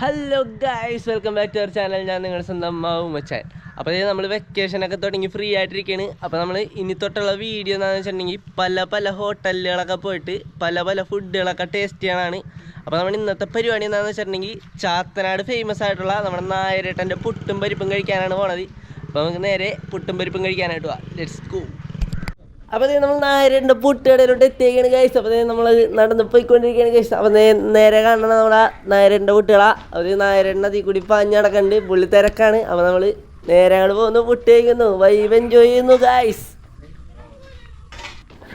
Hello guys welcome back to our channel ഞാൻ നിങ്ങളുടെ സ്വന്തം മാവും മച്ചാൻ അപ്പോൾ ഇത് നമ്മൾ വെക്കേഷനൊക്കെ തുടങ്ങി ഫ്രീ ആയിട്ടിരിക്കുകയാണ് അപ്പോൾ നമ്മൾ ഇനി തൊട്ടുള്ള വീഡിയോ എന്താണെന്ന് വെച്ചിട്ടുണ്ടെങ്കിൽ പല പല ഹോട്ടലുകളൊക്കെ പോയിട്ട് പല പല ഫുഡുകളൊക്കെ ടേസ്റ്റ് ചെയ്യാനാണ്. അപ്പോൾ നമ്മൾ ഇന്നത്തെ പരിപാടി എന്താണെന്ന് വെച്ചിട്ടുണ്ടെങ്കിൽ ചാത്തനാട് ഫേമസ് ആയിട്ടുള്ള നമ്മുടെ നായരേട്ടന്റെ പുട്ടും പരിപ്പും കഴിക്കാനാണ് പോണത്. അപ്പോൾ നമുക്ക് നേരെ പുട്ടും പരിപ്പും കഴിക്കാനായിട്ട് പോവാം. ലെറ്റ്സ് ഗോ അപ്പോൾ നമ്മൾ നായരുടെ പുട്ടുകടയിലോട്ട് എത്തിയേക്കാണ് കഴിച്ച് അപ്പോൾ നമ്മൾ നടന്ന് പോയിക്കൊണ്ടിരിക്കുകയാണ് കഴിച്ച് അപ്പോൾ നേരെ കാണണം നമ്മളെ നായരന്റെ കുട്ടികളാ. അവർ നായരണ്ണ തീ കൂടി പാഞ്ഞടക്കുന്നുണ്ട് പുള്ളി തിരക്കാണ്. അപ്പോൾ നമ്മൾ നേരെ അങ്ങോട്ട് പോകുന്നു പുട്ട് കഴിക്കുന്നു. വൈബ് എൻജോയ് ചെയ്യുന്നു ഗായ്സ്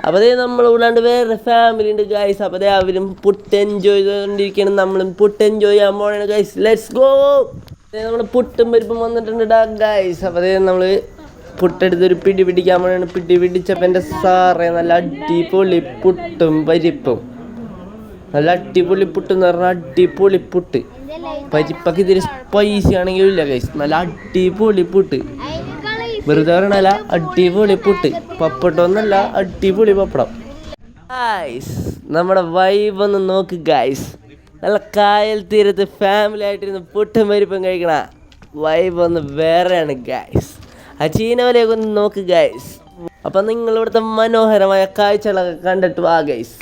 അപ്പോൾ അതേ നമ്മൾ കൂടാണ്ട് വേറെ ഫാമിലി ഉണ്ട് ഗായ്സ് അപ്പോൾ അതേ അവരും പുട്ട് എൻജോയ് ചെയ്തുകൊണ്ടിരിക്കുകയാണ്. നമ്മളും പുട്ട് എൻജോയ് ചെയ്യാൻ പോകണേ ഗായ്സ് ലെറ്റ്സ് ഗോ നമ്മൾ പുട്ടും പരിപ്പും വന്നിട്ടുണ്ട് ഗായ്സ് അപ്പോൾ അതേ നമ്മൾ പുട്ടെടുത്തൊരു പിടി പിടിക്കാൻ വേണ്ടിയാണ് പിടി പിടിച്ചപ്പോൾ സാറേ നല്ല അടിപൊളി പുട്ടും പരിപ്പും. നല്ല അടിപൊളി പുട്ട് എന്ന് പറഞ്ഞാൽ അടിപൊളി പുട്ട്. പരിപ്പൊക്കെ ഇതിൽ സ്പൈസി ആണെങ്കിലും ഇല്ല കൈസ് നല്ല അടിപൊളി പുട്ട്. വെറുതെ പറയണല്ല അടിപൊളി പുട്ട്. പപ്പട്ടമൊന്നല്ല അടിപൊളി പപ്പടം. ഗായ്സ് നമ്മുടെ വൈബ് ഒന്ന് നോക്ക് ഗായ്സ് നല്ല കായൽ തീരത്ത് ഫാമിലി ആയിട്ടിരുന്ന് പുട്ടും പരിപ്പും കഴിക്കണ വൈബ് ഒന്ന് വേറെയാണ് ഗായ്സ് ആ ചീനവലയൊക്കെ ഒന്ന് നോക്ക് ഗൈസ് അപ്പം നിങ്ങളിവിടുത്തെ മനോഹരമായ കാഴ്ചകളൊക്കെ കണ്ടിട്ട് വാ ഗൈസ്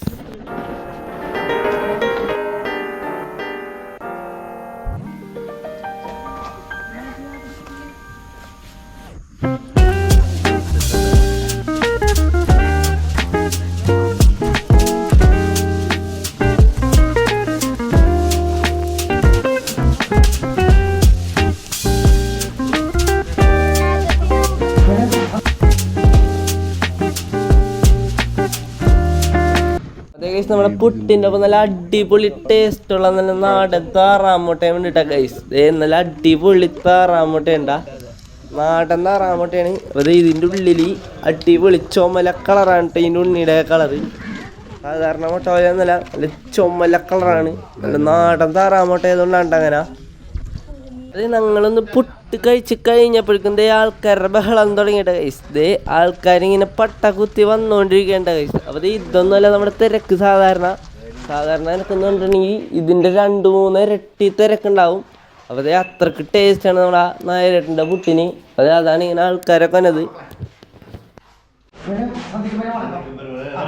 ഗൈസ് നമ്മുടെ പുട്ടിന്റെ ഒപ്പം നല്ല അടിപൊളി ടേസ്റ്റ് ഉള്ള നല്ല നാടൻ താറാമുട്ടയും വേണ്ടിട്ടാ ഗൈസ് ഏ നല്ല അടിപൊളി താറാമുട്ട ഉണ്ടാ നാടൻ താറാമുട്ടയാണ്. അത് ഇതിന്റെ ഉള്ളിൽ അടിപൊളി ചുമല കളറാണ് ഇതിന്റെ ഉണ്ണിയുടെ കളറ്. സാധാരണ മുട്ട പോലെ നല്ല ചുമല കളറാണ്. നല്ല നാടൻ താറാമുട്ട ആയതുകൊണ്ടാണ് അങ്ങനെ. അത് ഞങ്ങളൊന്ന് പുട്ട് കഴിച്ച് കഴിഞ്ഞപ്പോഴേക്കും ദേ ആൾക്കാരുടെ ബഹളം തുടങ്ങിയിട്ട് കൈസ് ദേ ആൾക്കാരിങ്ങനെ പട്ട കുത്തി വന്നുകൊണ്ടിരിക്കേണ്ട കൈസ് അപ്പോൾ ഇതൊന്നുമല്ല നമ്മുടെ തിരക്ക് സാധാരണ. സാധാരണ എനിക്കെന്നുണ്ടെങ്കിൽ ഇതിന്റെ രണ്ട് മൂന്ന് ഇരട്ടി തിരക്കുണ്ടാവും. അപ്പോൾ ദേ അത്രയ്ക്ക് ടേസ്റ്റാണ് നമ്മുടെ നായരട്ടിന്റെ പുട്ടിന്. അത് അതാണ് ഇങ്ങനെ ആൾക്കാരൊക്കെ വന്നത്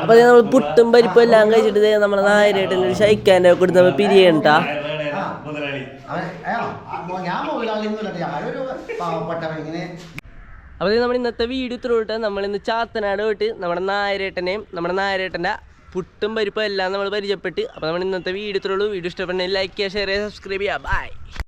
അപ്പോൾ നമ്മൾ പുട്ടും പരിപ്പും എല്ലാം കഴിച്ചിട്ട് നമ്മുടെ നായരേട്ടന്റെ ഒരു ശൈക്കാന്റെ കൊടുത്ത് നമ്മൾ പിരിയണ്ടാ അവൻ ഞാൻ ഞാനൊരു പാവപ്പെട്ടവൻ ഇങ്ങനെ. അപ്പോൾ ഇത് നമ്മുടെ ഇന്നത്തെ വീഡിയോ ത്രൂട്ട് നമ്മൾ ഇന്ന് ചാത്തനാട് പോയിട്ട് നമ്മുടെ നായരേട്ടനെയും നമ്മുടെ നായരേട്ടന്റെ പുട്ടും പരിപ്പും എല്ലാം നമ്മൾ പരിചയപ്പെട്ട്. അപ്പോൾ നമ്മൾ ഇന്നത്തെ വീഡിയോ ഇത്രയുള്ളൂ. വീഡിയോ ഇഷ്ടപ്പെട്ടെങ്കിൽ ലൈക്ക് ചെയ്യുക ഷെയർ ചെയ്യുക സബ്സ്ക്രൈബ് ചെയ്യുക. ബൈ